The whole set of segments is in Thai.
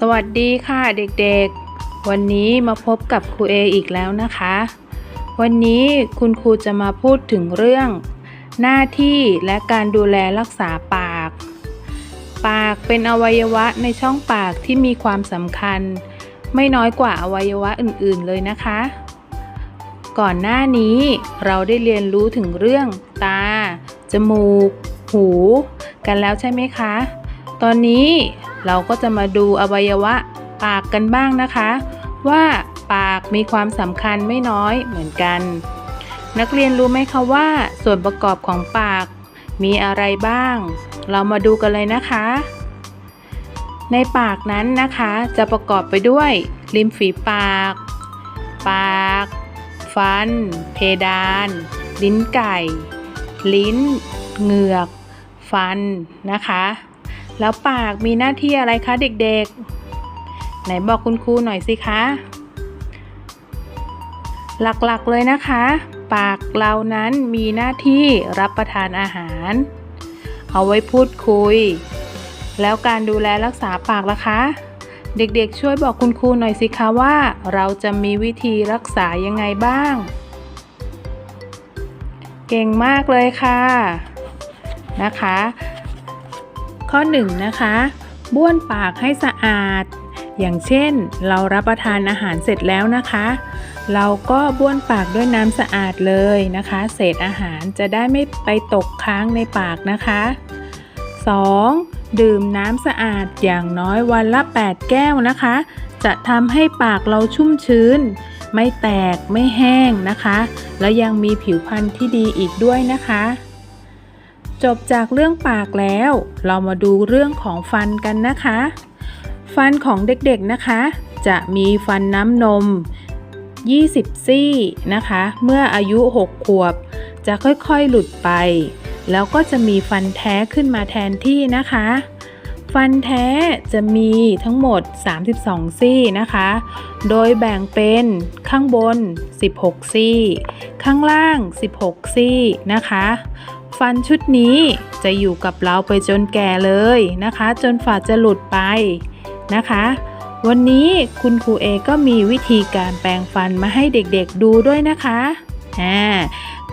สวัสดีค่ะเด็กๆ วันนี้มาพบกับครูเออีกแล้วนะคะ วันนี้คุณครูจะมาพูดถึงเรื่อง หน้าที่และการดูแลรักษาปาก ปากเป็นอวัยวะในช่องปากที่มีความสำคัญ ไม่น้อยกว่าอวัยวะอื่นๆเลยนะคะ ก่อนหน้านี้เราได้เรียนรู้ถึงเรื่อง ตา จมูก หู กันแล้วใช่ไหมคะ ตอนนี้ เราก็จะมาดูอวัยวะปากกันบ้างนะคะ ว่าปากมีความสำคัญไม่น้อยเหมือนกัน นักเรียนรู้ไหมคะว่าส่วนประกอบของปากมีอะไรบ้าง เรามาดูกันเลยนะคะ ในปากนั้นนะคะจะประกอบไปด้วยริมฝีปาก ปาก ฟัน เพดาน ลิ้นไก่ ลิ้น เหงือก ฟันนะคะ แล้วปากมีหน้าที่อะไรคะเด็กๆ ไหนบอกคุณครูหน่อยสิคะ หลักๆเลยนะคะ ปากเรานั้นมีหน้าที่รับประทานอาหาร เอาไว้พูดคุย แล้วการดูแลรักษาปากล่ะคะ เด็กๆ ช่วยบอกคุณครูหน่อยสิคะว่า เราจะมีวิธีรักษายังไงบ้าง เก่งมากเลยค่ะนะคะ ข้อ1นงนะคะบ้วนปากให้สะอาด อย่างเช่น เรารับประทานอาหารเสร็จแล้วนะคะ เราก็บ้วนปากด้วยน้ำสะอาดเลยนะคะ เศษอาหารจะได้ไม่ไปตกค้างในปากนะคะ 2. ดื่มน้ำสะอาดอย่างน้อยวันละ 8 แก้วนะคะ จะทำให้ปากเราชุ่มชื้น ไม่แตกไม่แห้งนะคะ และยังมีผิวพรรณที่ดีอีกด้วยนะคะ จบจากเรื่องปากแล้ว เรามาดูเรื่องของฟันกันนะคะ ฟันของเด็กๆนะคะ จะมีฟันน้ำนม 20 ซี่นะคะ เมื่ออายุ 6 ขวบ จะค่อยๆหลุดไป แล้วก็จะมีฟันแท้ขึ้นมาแทนที่นะคะ ฟันแท้จะมีทั้งหมด 32 ซี่นะคะ โดยแบ่งเป็นข้างบน 16 ซี่ ข้างล่าง 16 ซี่นะคะ ฟันชุดนี้จะอยู่กับเราไปจนแก่เลยนะคะ จนฝาจะหลุดไปนะคะ วันนี้คุณครูเอก็มีวิธีการแปรงฟันมาให้เด็กๆดูด้วยนะคะอ่า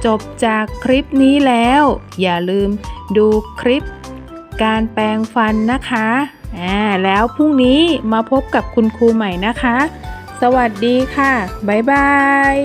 จบจากคลิปนี้แล้ว อย่าลืมดูคลิปการแปรงฟันนะคะอ่าแล้วพรุ่งนี้มาพบกับคุณครูใหม่นะคะ สวัสดีค่ะ บ๊ายบาย